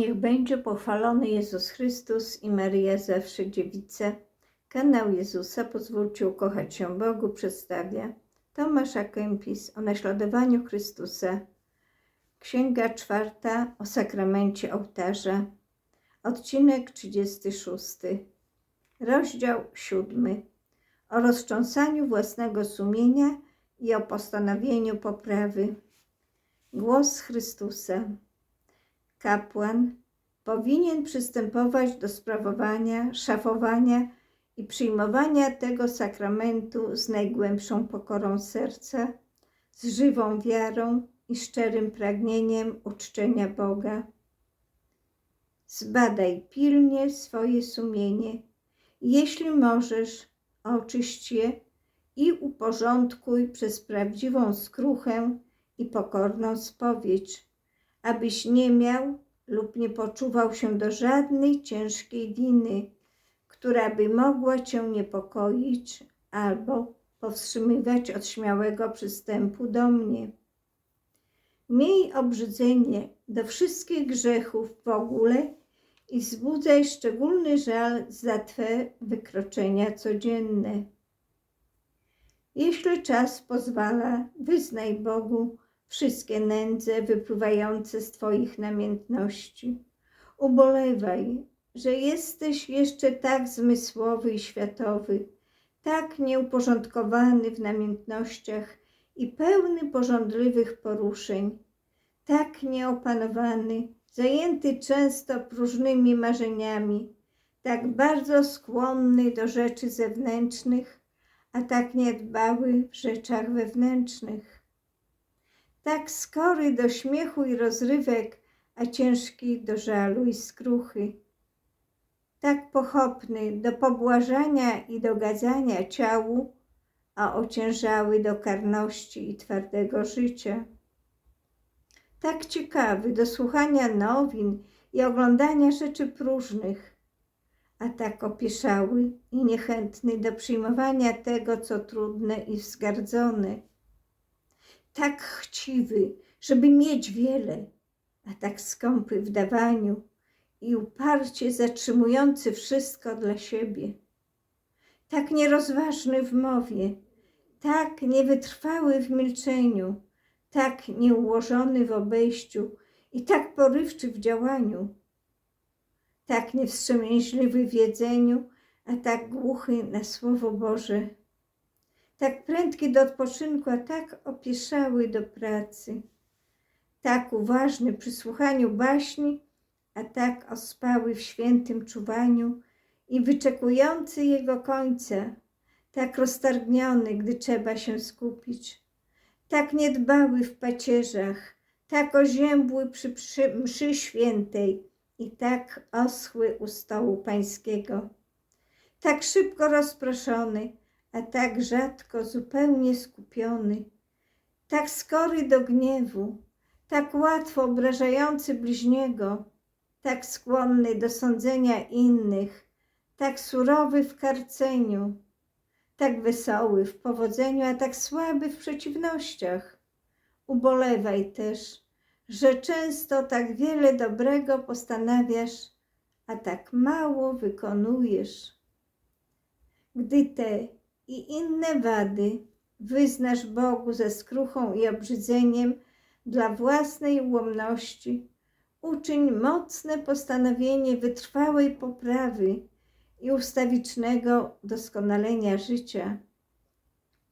Niech będzie pochwalony Jezus Chrystus i Maryja zawsze dziewice. Kanał Jezusa Pozwólcie ukochać się Bogu przedstawia Tomasza Kempis o naśladowaniu Chrystusa. Księga czwarta o sakramencie ołtarza. Odcinek 36. Rozdział siódmy. O roztrząsaniu własnego sumienia i o postanowieniu poprawy. Głos Chrystusa. Kapłan powinien przystępować do sprawowania, szafowania i przyjmowania tego sakramentu z najgłębszą pokorą serca, z żywą wiarą i szczerym pragnieniem uczczenia Boga. Zbadaj pilnie swoje sumienie. Jeśli możesz, oczyść je i uporządkuj przez prawdziwą skruchę i pokorną spowiedź, abyś nie miał lub nie poczuwał się do żadnej ciężkiej winy, która by mogła cię niepokoić albo powstrzymywać od śmiałego przystępu do mnie. Miej obrzydzenie do wszystkich grzechów w ogóle i wzbudzaj szczególny żal za Twe wykroczenia codzienne. Jeśli czas pozwala, wyznaj Bogu wszystkie nędze wypływające z Twoich namiętności. Ubolewaj, że jesteś jeszcze tak zmysłowy i światowy, tak nieuporządkowany w namiętnościach i pełny pożądliwych poruszeń, tak nieopanowany, zajęty często próżnymi marzeniami, tak bardzo skłonny do rzeczy zewnętrznych, a tak niedbały w rzeczach wewnętrznych. Tak skory do śmiechu i rozrywek, a ciężki do żalu i skruchy. Tak pochopny do pobłażania i dogadzania ciału, a ociężały do karności i twardego życia. Tak ciekawy do słuchania nowin i oglądania rzeczy próżnych, a tak opieszały i niechętny do przyjmowania tego, co trudne i wzgardzone. Tak chciwy, żeby mieć wiele, a tak skąpy w dawaniu i uparcie zatrzymujący wszystko dla siebie. Tak nierozważny w mowie, tak niewytrwały w milczeniu, tak nieułożony w obejściu i tak porywczy w działaniu, tak niewstrzemięźliwy w jedzeniu, a tak głuchy na Słowo Boże, tak prędki do odpoczynku, a tak opieszały do pracy, tak uważny przy słuchaniu baśni, a tak ospały w świętym czuwaniu i wyczekujący jego końca, tak roztargniony, gdy trzeba się skupić, tak niedbały w pacierzach, tak oziębły przy, przy mszy świętej i tak oschły u stołu pańskiego, tak szybko rozproszony, a tak rzadko zupełnie skupiony, tak skory do gniewu, tak łatwo obrażający bliźniego, tak skłonny do sądzenia innych, tak surowy w karceniu, tak wesoły w powodzeniu, a tak słaby w przeciwnościach. Ubolewaj też, że często tak wiele dobrego postanawiasz, a tak mało wykonujesz. Gdy te i inne wady wyznasz Bogu ze skruchą i obrzydzeniem dla własnej ułomności, uczyń mocne postanowienie wytrwałej poprawy i ustawicznego doskonalenia życia.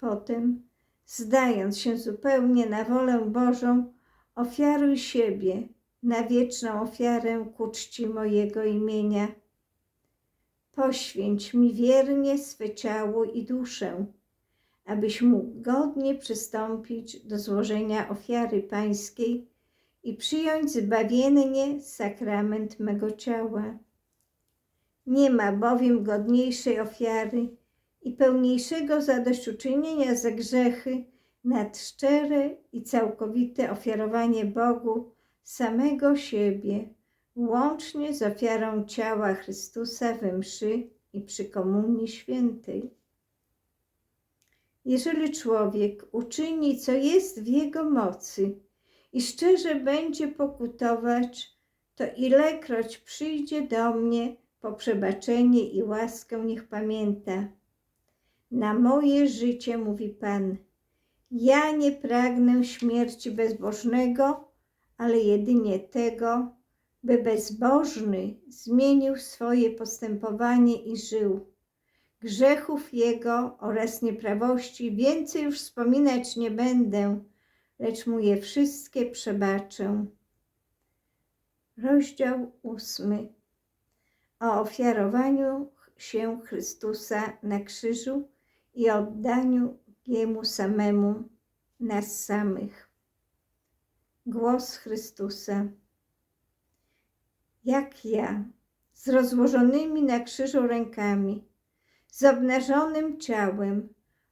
Potem, zdając się zupełnie na wolę Bożą, ofiaruj siebie na wieczną ofiarę ku czci mojego imienia. Poświęć mi wiernie swe ciało i duszę, abyś mógł godnie przystąpić do złożenia ofiary pańskiej i przyjąć zbawiennie sakrament mego ciała. Nie ma bowiem godniejszej ofiary i pełniejszego zadośćuczynienia za grzechy nad szczere i całkowite ofiarowanie Bogu samego siebie, łącznie z ofiarą ciała Chrystusa we mszy i przy Komunii Świętej. Jeżeli człowiek uczyni, co jest w jego mocy i szczerze będzie pokutować, to ilekroć przyjdzie do mnie po przebaczenie i łaskę, niech pamięta. Na moje życie, mówi Pan, ja nie pragnę śmierci bezbożnego, ale jedynie tego, by bezbożny zmienił swoje postępowanie i żył. Grzechów jego oraz nieprawości więcej już wspominać nie będę, lecz mu je wszystkie przebaczę. Rozdział ósmy. O ofiarowaniu się Chrystusa na krzyżu i oddaniu Jemu samemu nas samych. Głos Chrystusa. Jak ja, z rozłożonymi na krzyżu rękami, z obnażonym ciałem,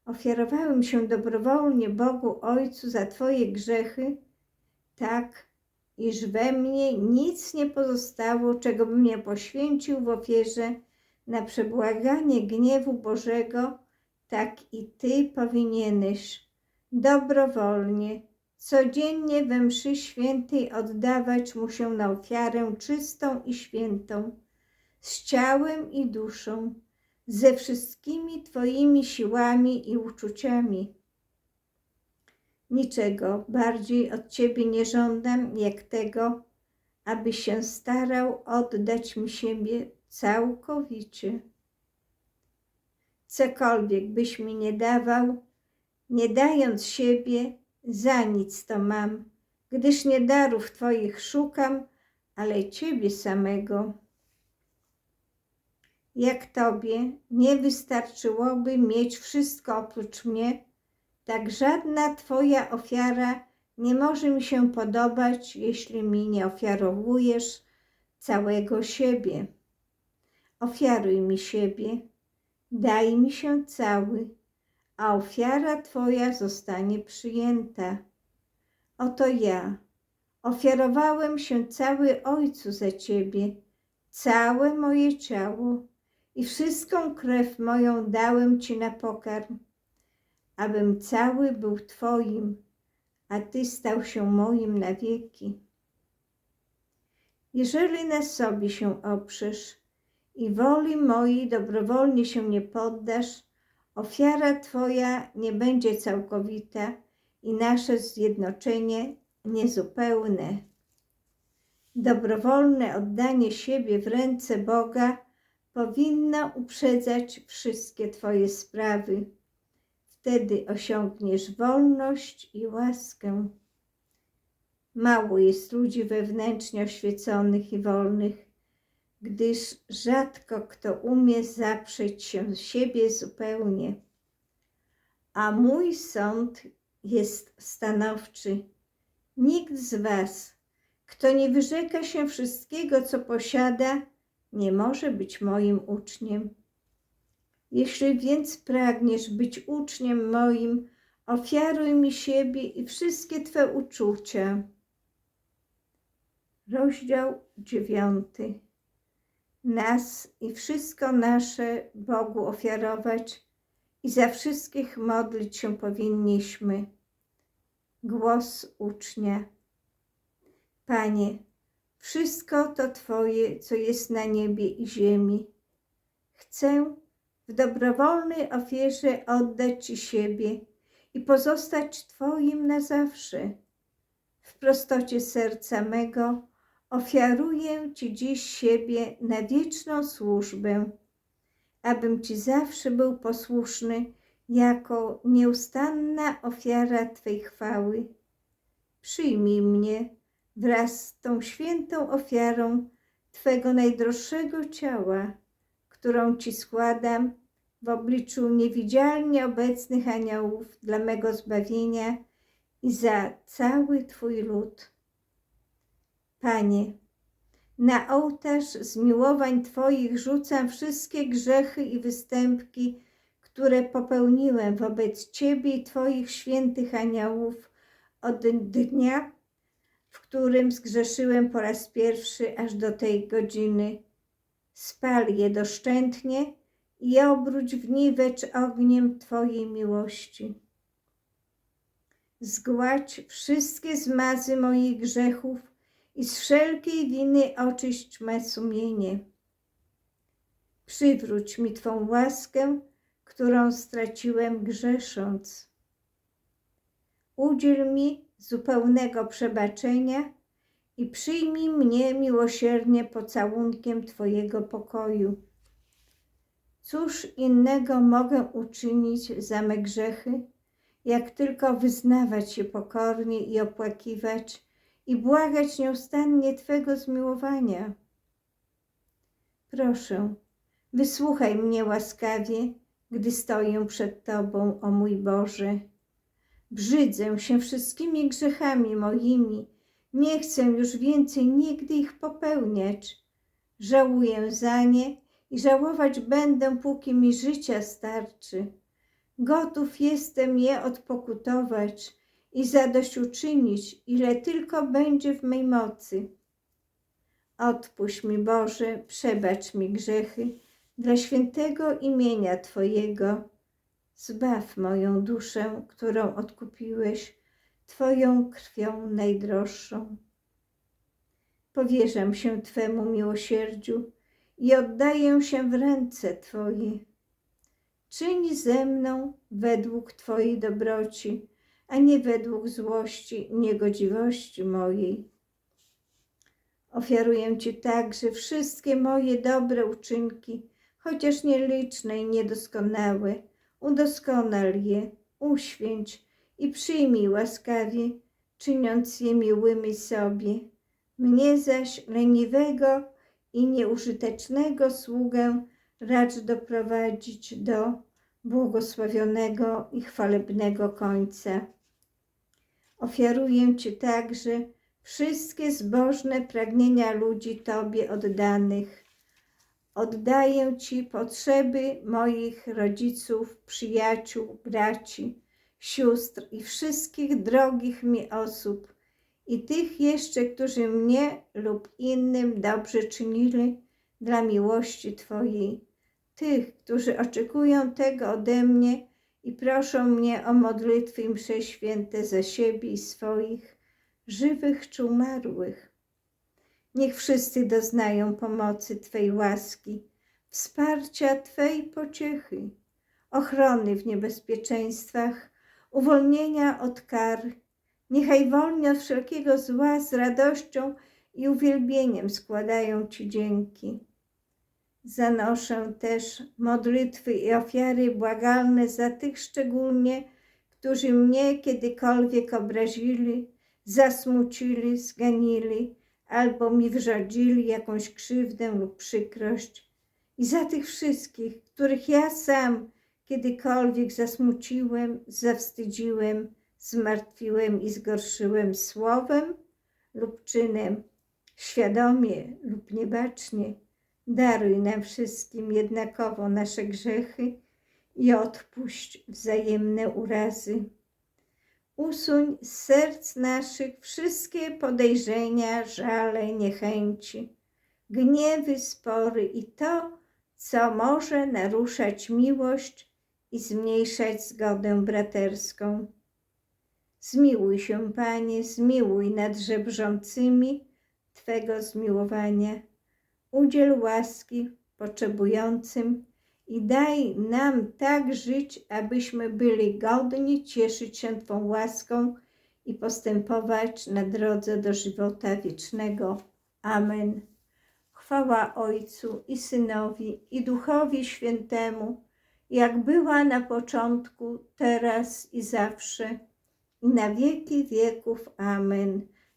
ofiarowałem się dobrowolnie Bogu Ojcu za Twoje grzechy, tak, iż we mnie nic nie pozostało, czego bym nie poświęcił w ofierze na przebłaganie gniewu Bożego, tak i Ty powinieneś dobrowolnie, codziennie we mszy świętej oddawać Mu się na ofiarę czystą i świętą, z ciałem i duszą, ze wszystkimi Twoimi siłami i uczuciami. Niczego bardziej od Ciebie nie żądam, jak tego, abyś się starał oddać mi siebie całkowicie. Cokolwiek byś mi nie dawał, nie dając siebie, za nic to mam, gdyż nie darów Twoich szukam, ale Ciebie samego. Jak Tobie nie wystarczyłoby mieć wszystko oprócz mnie, tak żadna Twoja ofiara nie może mi się podobać, jeśli mi nie ofiarowujesz całego siebie. Ofiaruj mi siebie, daj mi się cały, a ofiara Twoja zostanie przyjęta. Oto ja, ofiarowałem się cały Ojcu za Ciebie, całe moje ciało i wszystką krew moją dałem Ci na pokarm, abym cały był Twoim, a Ty stał się moim na wieki. Jeżeli na sobie się oprzesz i woli mojej dobrowolnie się nie poddasz, ofiara Twoja nie będzie całkowita i nasze zjednoczenie niezupełne. Dobrowolne oddanie siebie w ręce Boga powinno uprzedzać wszystkie Twoje sprawy. Wtedy osiągniesz wolność i łaskę. Mało jest ludzi wewnętrznie oświeconych i wolnych, gdyż rzadko kto umie zaprzeć się siebie zupełnie. A mój sąd jest stanowczy. Nikt z Was, kto nie wyrzeka się wszystkiego, co posiada, nie może być moim uczniem. Jeśli więc pragniesz być uczniem moim, ofiaruj mi siebie i wszystkie Twe uczucia. Rozdział dziewiąty. Nas i wszystko nasze Bogu ofiarować i za wszystkich modlić się powinniśmy. Głos ucznia. Panie, wszystko to Twoje, co jest na niebie i ziemi. Chcę w dobrowolnej ofierze oddać Ci siebie i pozostać Twoim na zawsze. W prostocie serca mego ofiaruję Ci dziś siebie na wieczną służbę, abym Ci zawsze był posłuszny jako nieustanna ofiara Twej chwały. Przyjmij mnie wraz z tą świętą ofiarą Twego najdroższego ciała, którą Ci składam w obliczu niewidzialnie obecnych aniołów dla mego zbawienia i za cały Twój lud. Panie, na ołtarz zmiłowań Twoich rzucam wszystkie grzechy i występki, które popełniłem wobec Ciebie i Twoich świętych aniołów od dnia, w którym zgrzeszyłem po raz pierwszy aż do tej godziny. Spal je doszczętnie i obróć w niwecz ogniem Twojej miłości. Zgładź wszystkie zmazy moich grzechów i z wszelkiej winy oczyść me sumienie. Przywróć mi Twą łaskę, którą straciłem grzesząc. Udziel mi zupełnego przebaczenia i przyjmij mnie miłosiernie pocałunkiem Twojego pokoju. Cóż innego mogę uczynić za me grzechy, jak tylko wyznawać je pokornie i opłakiwać i błagać nieustannie Twego zmiłowania. Proszę, wysłuchaj mnie łaskawie, gdy stoję przed Tobą, o mój Boże. Brzydzę się wszystkimi grzechami moimi, nie chcę już więcej nigdy ich popełniać. Żałuję za nie i żałować będę, póki mi życia starczy. Gotów jestem je odpokutować i zadośćuczynić, ile tylko będzie w mej mocy. Odpuść mi, Boże, przebacz mi grzechy dla świętego imienia Twojego. Zbaw moją duszę, którą odkupiłeś Twoją krwią najdroższą. Powierzam się Twemu miłosierdziu i oddaję się w ręce Twoje. Czyń ze mną według Twojej dobroci, a nie według złości niegodziwości mojej. Ofiaruję Ci także wszystkie moje dobre uczynki, chociaż nieliczne i niedoskonałe. Udoskonal je, uświęć i przyjmij łaskawie, czyniąc je miłymi sobie. Mnie zaś, leniwego i nieużytecznego sługę, racz doprowadzić do błogosławionego i chwalebnego końca. Ofiaruję Ci także wszystkie zbożne pragnienia ludzi Tobie oddanych. Oddaję Ci potrzeby moich rodziców, przyjaciół, braci, sióstr i wszystkich drogich mi osób i tych jeszcze, którzy mnie lub innym dobrze czynili dla miłości Twojej, tych, którzy oczekują tego ode mnie i proszą mnie o modlitwy i msze święte za siebie i swoich, żywych czy umarłych. Niech wszyscy doznają pomocy Twej łaski, wsparcia Twej pociechy, ochrony w niebezpieczeństwach, uwolnienia od kar. Niechaj wolni od wszelkiego zła z radością i uwielbieniem składają Ci dzięki. Zanoszę też modlitwy i ofiary błagalne za tych szczególnie, którzy mnie kiedykolwiek obrazili, zasmucili, zganili albo mi wrzodzili jakąś krzywdę lub przykrość. I za tych wszystkich, których ja sam kiedykolwiek zasmuciłem, zawstydziłem, zmartwiłem i zgorszyłem słowem lub czynem, świadomie lub niebacznie, daruj nam wszystkim jednakowo nasze grzechy i odpuść wzajemne urazy. Usuń z serc naszych wszystkie podejrzenia, żale, niechęci, gniewy, spory i to, co może naruszać miłość i zmniejszać zgodę braterską. Zmiłuj się, Panie, zmiłuj nad żebrzącymi Twego zmiłowania. Udziel łaski potrzebującym i daj nam tak żyć, abyśmy byli godni cieszyć się Twą łaską i postępować na drodze do żywota wiecznego. Amen. Chwała Ojcu i Synowi i Duchowi Świętemu, jak była na początku, teraz i zawsze, i na wieki wieków. Amen.